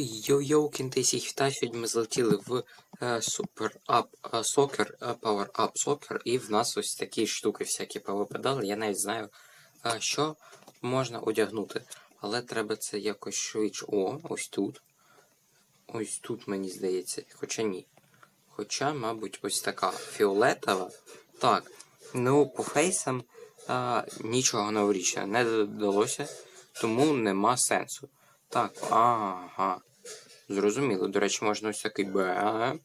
Йо-йоу, кінти всіх. Сьогодні ми злетіли в е, Сокер, е, Power Up Soccer, і в нас ось такі штуки всякі повипадали. Я навіть знаю, е, що можна одягнути. Але треба це якось швидше. О, ось тут. Ось тут, мені здається. Хоча ні. Хоча, мабуть, ось така фіолетова. Так. Ну, по фейсам е, нічого новорічного не додалося, тому нема сенсу. Так, ага. Зрозуміло. До речі, можна ось такий Б.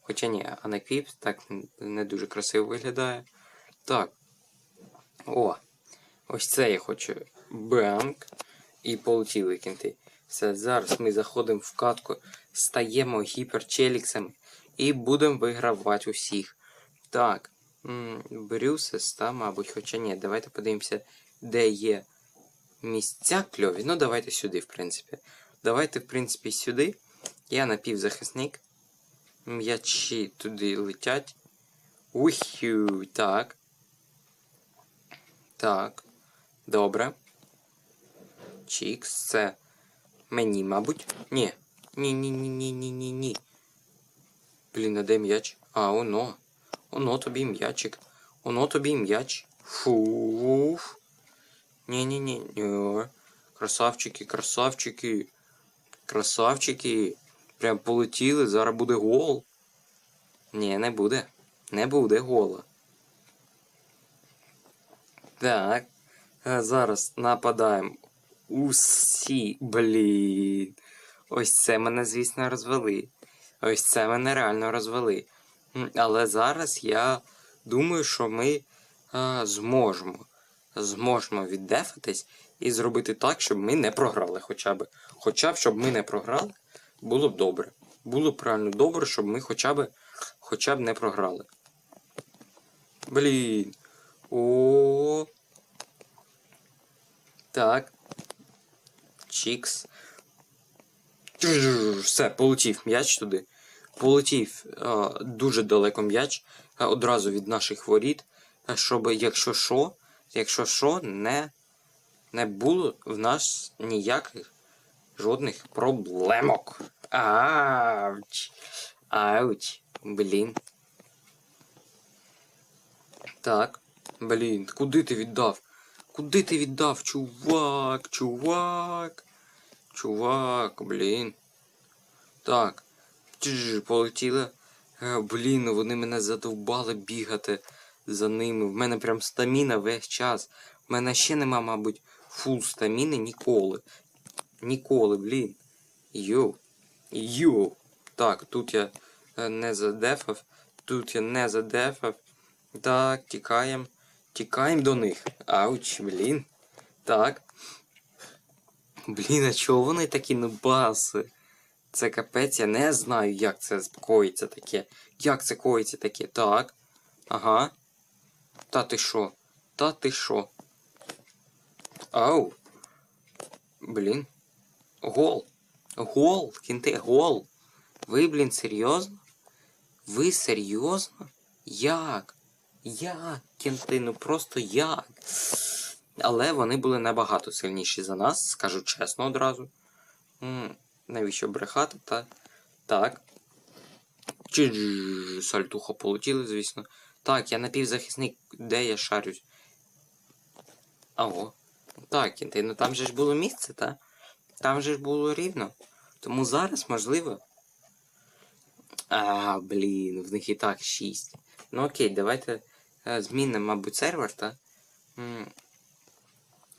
Хоча ні, а на квіп так не дуже красиво виглядає. Так. О. Ось це я хочу. Бенк. І полетіли кінти. Все, зараз ми заходимо в катку, стаємо гіперчеліксами і будемо вигравати усіх. Так. Брюсес, та, мабуть, хоча ні, давайте подивимося, де є місця кльові. Ну, давайте сюди, в принципі. Давайте, в принципі, сюди. Я напівзахисник. М'ячі туди летять. Ухю, так. Так. Добре. Чікс, це мені, мабуть. Ні. Ні-ні-ні-ні-ні-ні-ні. Блін, а де м'яч? А, оно. Оно тобі м'ячик. Оно тобі м'яч. Фуф. Не-не-не. Красавчики, красавчики. Красавчики. Прям полетіли, зараз буде гол. Ні, не буде. Не буде гола. Так. Зараз нападаємо. Усі. Блін. Ось це мене, звісно, розвели. Ось це мене реально розвели. Але зараз я думаю, що ми а, зможемо зможемо віддефатись і зробити так, щоб ми не програли хоча б. Хоча б, щоб ми не програли, було б добре. Було б реально добре, щоб ми хоча б, хоча б не програли. Блін. О. Так. Чікс. Все, полетів м'яч туди. Полетів а, дуже далеко м'яч одразу від наших воріт, щоб, якщо що, якщо що, не, не було в нас ніяких жодних проблемок. Ауч. Ауч. Блін. Так. Блін, куди ти віддав? Куди ти віддав, чувак, чувак? Чувак, блін. Так. Тж, полетіли. Е, Блін, вони мене задовбали бігати за ними. В мене прям стаміна весь час. В мене ще нема, мабуть, фул стаміни ніколи. Ніколи, блін. Йоу. Йоу. Так, тут я е, не задефав. Тут я не задефав. Так, тікаємо. Тікаємо до них. Ауч, блін. Так. Блін, а чого вони такі нубаси? Це капець, я не знаю, як це коїться таке. Як це коїться таке? Так. Ага. Та ти що? Та ти що? Ау. Блін. Гол. Гол. Кінти, гол. Ви, блін, серйозно? Ви серйозно? Як? Як, кінти? Ну просто як? Але вони були набагато сильніші за нас, скажу чесно одразу. М, навіщо брехати, та. Так. Чи сальтухо полетіли, звісно. Так, я напівзахисник, де я шарюсь? Аго. Так, кінти, ну там же ж було місце, та? Там же ж було рівно. Тому зараз, можливо. А, блін, в них і так 6. Ну окей, давайте е, змінимо, мабуть, сервер, та?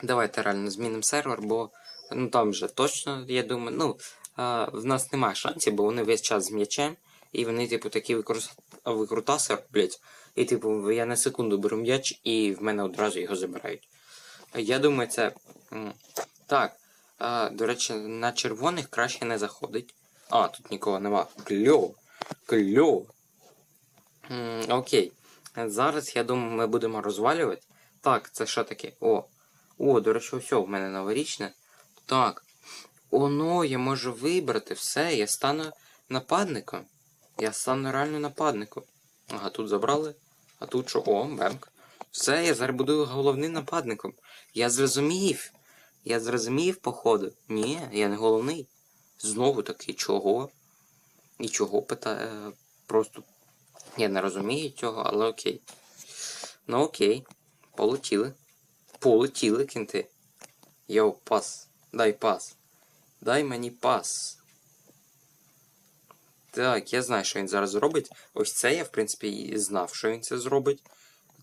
Давайте реально змінимо сервер, бо ну там вже точно, я думаю, ну, а, в нас немає шансів, бо вони весь час з м'ячем, і вони, типу, такі викрус... викрутаси роблять. І, типу, я на секунду беру м'яч і в мене одразу його забирають. Я думаю, це. Так. А, до речі, на червоних краще не заходить. А, тут нікого нема. Кльово. Кльово. Окей. Зараз, я думаю, ми будемо розвалювати. Так, це що таке? О. О, до речі, все, в мене новорічне. Так. Оно, я можу вибрати все, я стану нападником. Я стану реально нападником. Ага, тут забрали. А тут що? О, бемк. Все, я зараз буду головним нападником. Я зрозумів. Я зрозумів, походу. Ні, я не головний. Знову таки, чого? І чого питає? Просто я не розумію цього, але окей. Ну окей. Полетіли. Полетіли кінти. Йоу, пас. Дай пас. Дай мені пас. Так, я знаю, що він зараз зробить. Ось це я, в принципі, і знав, що він це зробить.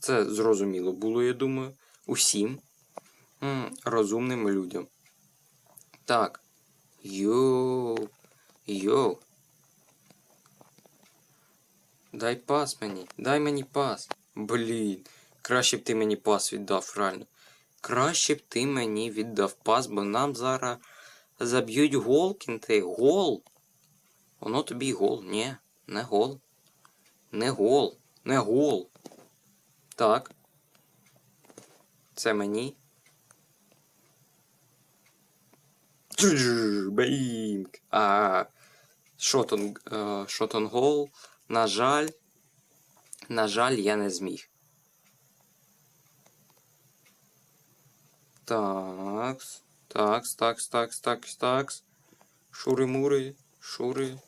Це зрозуміло було, я думаю, усім розумним людям. Так. Йоу. Йоу. Дай пас мені. Дай мені пас. Блін. Краще б ти мені пас віддав, реально. Краще б ти мені віддав пас, бо нам зараз заб'ють гол, кінти. Гол. Воно тобі гол. Ні, не гол. Не гол. Не гол. Так. Це мені. Баїнг. А. Шотон, е, шотон гол. На жаль. На жаль, я не зміг. Такс. Такс, такс, такс, такс, такс. Шури-мури, шури.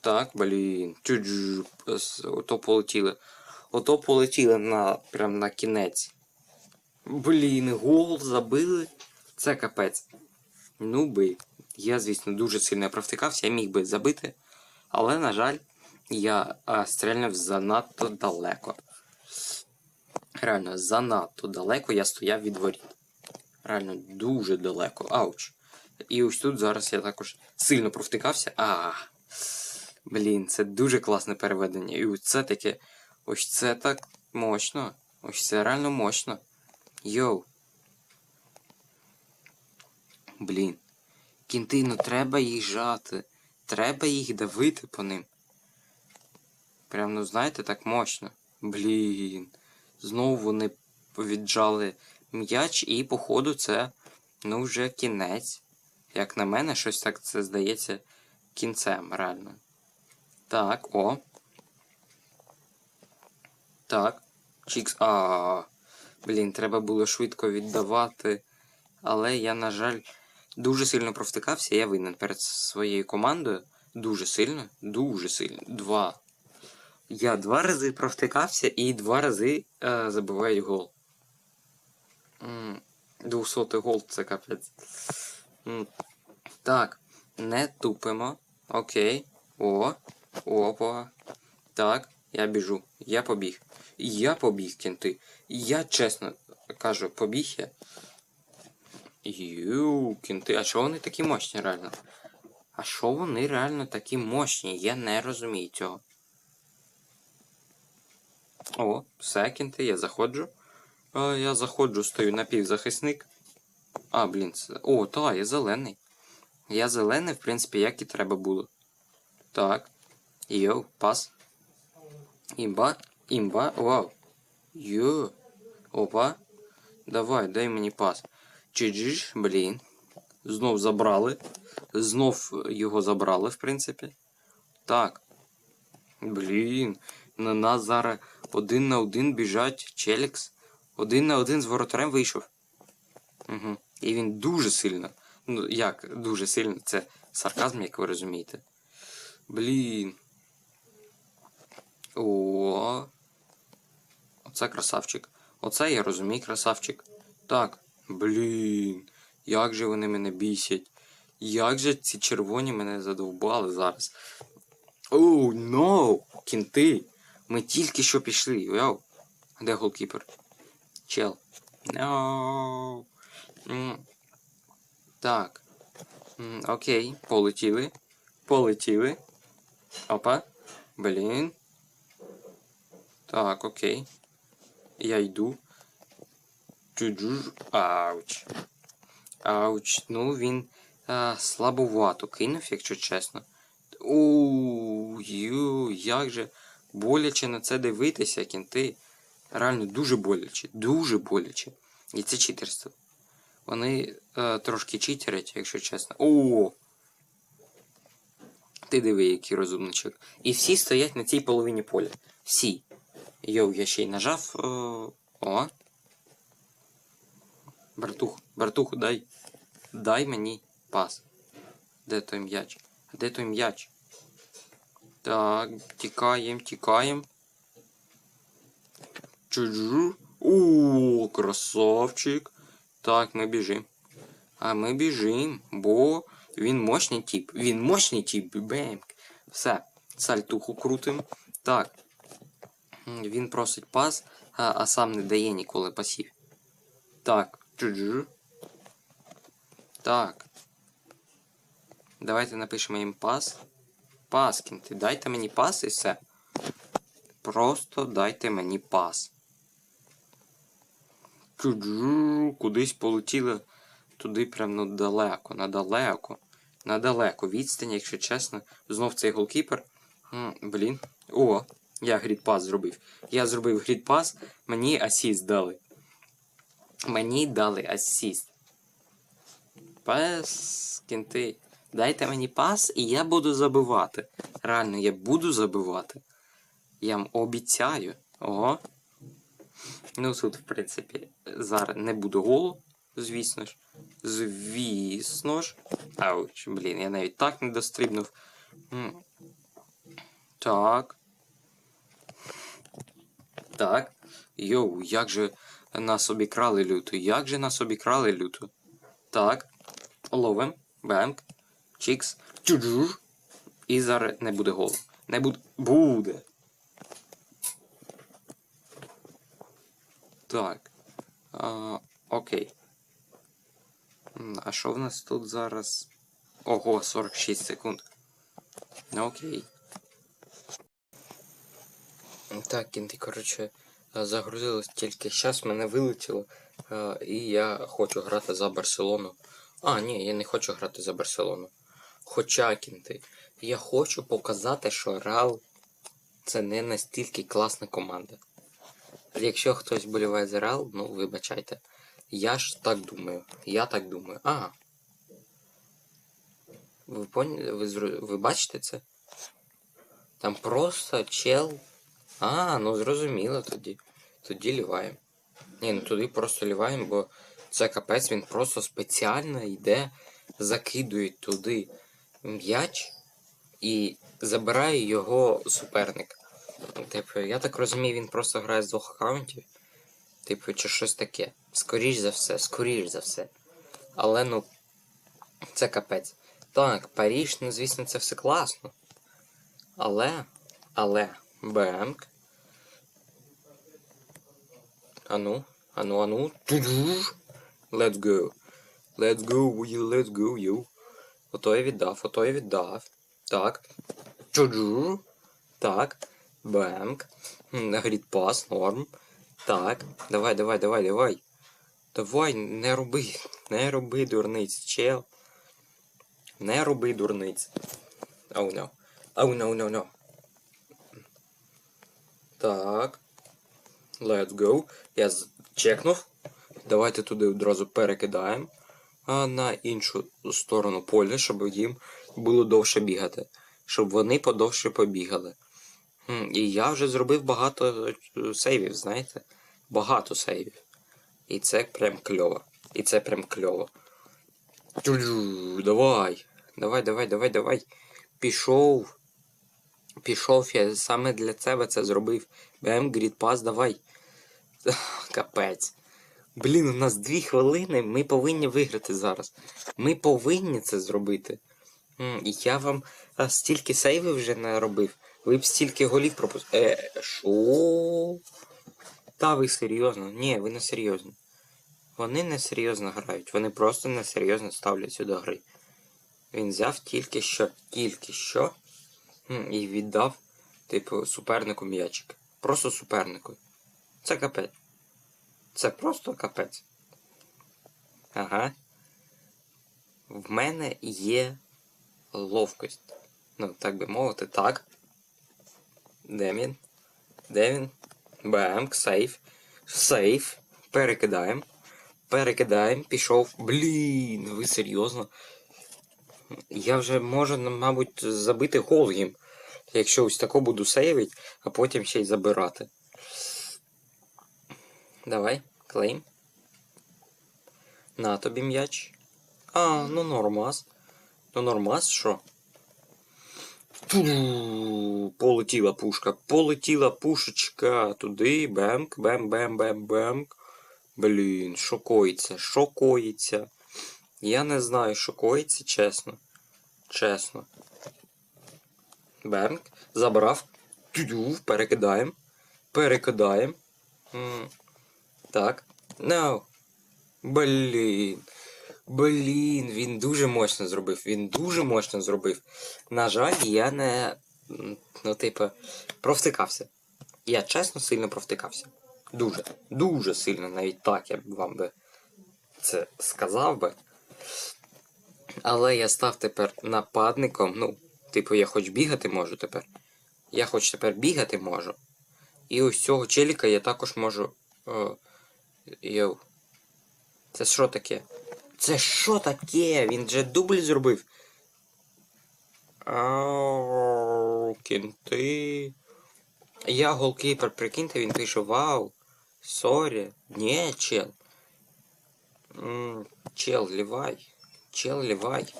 Так, блін. Чудж. Ото полетіли. Ото полетіли на прям на кінець. Блін, гол забили. Це капець. Ну би. Я, звісно, дуже сильно провтикався, я міг би забити. Але, на жаль, я стрельнув занадто далеко. Реально, занадто далеко я стояв від воріт. Реально дуже далеко. Ауч. І ось тут зараз я також сильно провтикався. А. Блін, це дуже класне переведення. І ось це таке. Ось це так мощно. Ось це реально мощно. Йоу. Блін. Кінти, ну треба їх жати. Треба їх давити по ним. Прям, ну знаєте, так мощно. Блін. Знову вони віджали м'яч, і, походу, це ну вже кінець. Як на мене, щось так це здається кінцем, реально. Так, о. Так. Чікс. А. Блін, треба було швидко віддавати. Але я, на жаль, дуже сильно провтикався. Я винен перед своєю командою. Дуже сильно. Дуже сильно. Два. Я два рази провтикався і два рази е, забивають гол. М, 200 гол це капець. Так, не тупимо. Окей. О. Опа. Так, я біжу. Я побіг. Я побіг, кінти. Я чесно кажу, побіг я. Ю, кінти. А що вони такі мощні реально? А що вони реально такі мощні? Я не розумію цього. О, все, кінти, я заходжу. А, я заходжу, стою напівзахисник. А, блін, це. О, та, я зелений. Я зелений, в принципі, як і треба було. Так. Йоу, пас. Імба. Імба. Вау. Йо. Опа. Давай, дай мені пас. Чиджиш, блін. Знов забрали. Знов його забрали, в принципі. Так. Блін. На нас зараз один на один біжать Челікс. Один на один з воротарем вийшов. Угу. І він дуже сильно. Ну, як дуже сильно, це сарказм, як ви розумієте. Блін. О. Оце красавчик. Оце я розумію, красавчик. Так. Блін. Як же вони мене бісять. Як же ці червоні мене задовбали зараз. Оу, но! No! Кінти! Ми тільки що пішли. Йоу. Де голкіпер? Чел. Mm. Так. Окей, полетіли. Полетіли. Опа. Блін. Так, окей. Я йду. Ауч. Ауч. Ну він а, слабовато кинув, якщо чесно. Ю, як же боляче на це дивитися, кінти. Реально дуже боляче, дуже боляче. І це читерство. Вони е, трошки читерять, якщо чесно. О! Ти диви, який розумничок. І всі стоять на цій половині поля. Всі. Йоу, я ще й нажав. Е, о. Братух, братух, дай. Дай мені пас. Де той м'яч? Де той м'яч? Так, тікаєм, тікаєм. Чуджу. О, красавчик. Так, ми біжим. А ми біжим, бо він мощний тип. Він мощний тип. Бемк. Все. Сальтуху крутим. Так. Він просить пас, а, а сам не дає ніколи пасів. Так. Чуджу. Так. Давайте напишемо їм пас. Пас, кінти. Дайте мені пас і все. Просто дайте мені пас. Чуджу, кудись полетіли туди прям ну далеко, надалеко. Надалеко. Відстань, якщо чесно. Знов цей голкіпер. Блін. О, я грідпас зробив. Я зробив грідпас, мені асіст дали. Мені дали асіст. Пес, кінти. Дайте мені пас, і я буду забивати. Реально, я буду забивати. Я вам обіцяю. Ого. Ну тут, в принципі, зараз не буде голу, звісно ж. Звісно ж. Ауч, блін, я навіть так не дострибнув. Так. Так. Йоу, як же нас обікрали люту? Як же нас обікрали люту? Так. Ловим. Бемк. Чікс. Чуджуж. І зараз не буде голу. Не буде. Буде. Так. А, окей. А що в нас тут зараз? Ого, 46 секунд. Окей. Так, кінти, коротше, е, загрузилось тільки зараз, мене вилетіло. е, І я хочу грати за Барселону. А, ні, я не хочу грати за Барселону. Хоча, кінти, я хочу показати, що Реал це не настільки класна команда. Якщо хтось боліває за Реал, ну вибачайте. Я ж так думаю. Я так думаю. А. Ви поняли? Ви, ви бачите це? Там просто чел. А, ну зрозуміло тоді. Тоді ліваємо. Ні, ну туди просто ліваємо, бо це капець, він просто спеціально йде, закидує туди м'яч і забирає його суперник. Типу, я так розумію, він просто грає з двох аккаунтів. Типу, чи щось таке. Скоріш за все, скоріш за все. Але ну. Це капець. Так, Паріж, ну звісно, це все класно. Але. Але. Бемк. Ану, ану, ану. Let's go. Let's go, you, let's go, you. Ото я віддав, ото я віддав. Так. Так. Бемк. Грід пас, норм. Так. Давай, давай, давай, давай. Давай, не роби. Не роби дурниць, чел. Не роби дурниць. Oh no. Oh no, no, no. Так. Let's go. Я чекнув. Давайте туди одразу перекидаємо. На іншу сторону поля, щоб їм було довше бігати. Щоб вони подовше побігали. І я вже зробив багато е, сейвів, знаєте? Багато сейвів. І це прям кльово. І це прям кльово. Давай. Давай, давай, давай, давай. Пішов. Пішов, я саме для тебе це зробив. БМ Грід Пас, давай. Капець. Блін, у нас дві хвилини, ми повинні виграти зараз. Ми повинні це зробити. І я вам стільки сейвів вже наробив. Ви б стільки голів пропустили. Е, шо? Та ви серйозно? Ні, ви не серйозно. Вони не серйозно грають, вони просто несерйозно ставляться до гри. Він взяв тільки що, тільки що і віддав, типу, супернику м'ячик. Просто супернику. Це капець. Це просто капець. Ага. В мене є ловкость. Ну, так би мовити, так. Де він? Де він? Бемк, сейф. Сейф. Перекидаємо. Перекидаємо. Пішов. Блін, ви серйозно? Я вже можу, мабуть, забити гол їм. Якщо ось тако буду сейвити, а потім ще й забирати. Давай, клейм. На тобі м'яч. А, ну нормас. Ну нормас, що? Ту, Полетіла пушка, полетіла пушечка туди, бемк, бем, бем, бем, бемк. Блін, що коїться, що коїться. Я не знаю, що коїться, чесно. Чесно. Бемк, забрав. Тю, перекидаємо. Перекидаємо. Так. No. Блін. Блін, він дуже мощно зробив. Він дуже мощно зробив. На жаль, я не. Ну, типу, провтикався. Я чесно сильно провтикався. Дуже, дуже сильно, навіть так я вам би це сказав би. Але я став тепер нападником. Ну, типу, я хоч бігати можу тепер. Я хоч тепер бігати можу. І ось цього челіка я також можу. О, йоу. Це що таке? Це що таке? Він же дубль зробив. Ау, кінти. Я голкіпер, прикиньте, він пише Вау. Сорі. Ні, чел. Чел, лівай. Чел, лівай.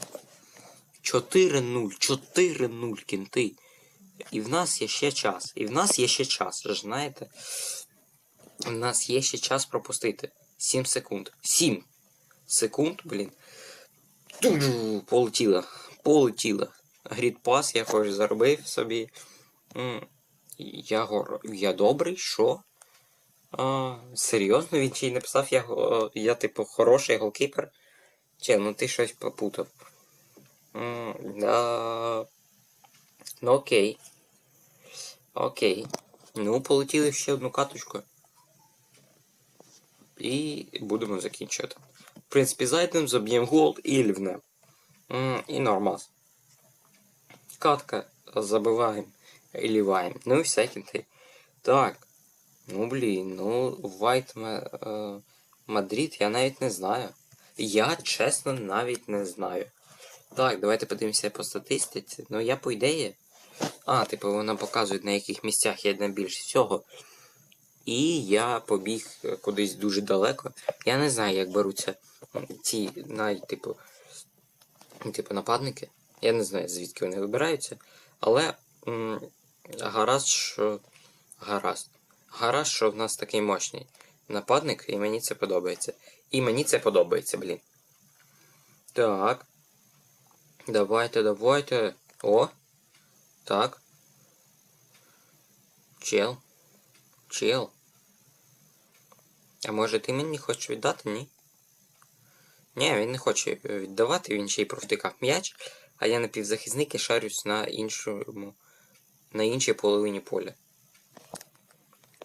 4-0, 4-0, кінти. І в нас є ще час. І в нас є ще час, знаєте. У нас є ще час пропустити. 7 секунд. 7 секунд, блін. Ту-ду, Полетіла. Полетіла. Грідпас я хоч заробив собі. Я гор... Я добрий, що? А, серйозно, він ще написав, я, я типу, хороший голкіпер. Че, ну ти щось попутав. Да... Ну окей. Окей. Ну, полетіли ще одну каточку. І будемо закінчувати. В принципі, зайдемо, заб'ємо гол і лівне. І нормас. Катка забиваємо і ліваємо. Ну і все. Так. Ну блін, ну Вайт е, Мадрид я навіть не знаю. Я чесно навіть не знаю. Так, давайте подивимося по статистиці. Ну я по ідеї. А, типу, вона показує на яких місцях я найбільше всього. І я побіг е, кудись дуже далеко. Я не знаю, як беруться ці най, типу, типу нападники. Я не знаю, звідки вони вибираються. Але м, гаразд, що. Гаразд. Гаразд, що в нас такий мощний нападник, і мені це подобається. І мені це подобається, блін. Так. Давайте, давайте. О. Так. Чел. Чел. А може ти мені хочеш віддати, ні? Ні, він не хоче віддавати, він ще й провтикав м'яч, а я напівзахисник і шарюсь на іншому. на іншій половині поля.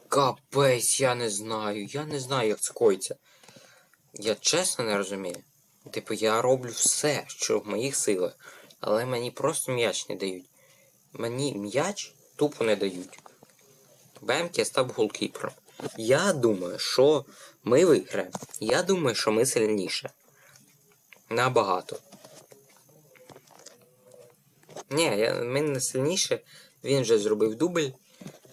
Капець, я не знаю. Я не знаю, як це коїться. Я чесно не розумію. Типу, я роблю все, що в моїх силах, але мені просто м'яч не дають. Мені м'яч тупо не дають. Бемк я став голкіпером. Я думаю, що ми виграємо. Я думаю, що ми сильніше. Набагато. Ні, я, ми не сильніше. Він вже зробив дубль.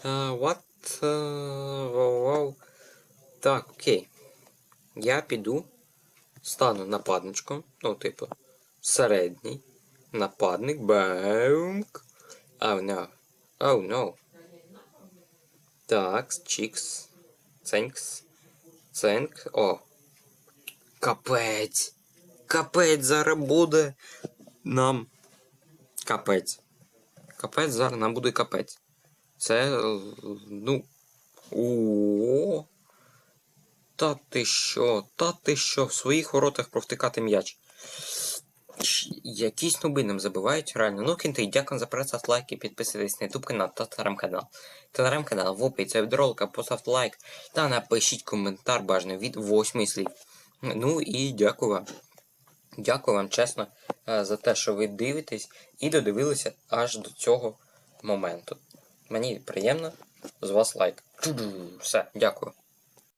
Uh, what? Uh, wow, wow. Так, окей. Я піду. Стану нападничком. Ну, типу, середній. Нападник. Бемк. Oh no. Oh no. Так, чікс. Ценкс. Ценк. О. Капець. Капець зараз буде нам. Капець. Капець зараз нам буде капець. Це. Ну. О. Та ти що? Та ти що? В своїх воротах провтикати м'яч. Якісь нуби нам забивають, реально. Ну, кінти, дякую за перегляд, лайки, підписуйтесь на YouTube канал та телеграм-канал. Телеграм-канал в описі від ролика, поставте лайк та напишіть коментар бажаний від 8 слів. Ну і дякую вам. Дякую вам чесно е, за те, що ви дивитесь і додивилися аж до цього моменту. Мені приємно з вас лайк. Все, дякую.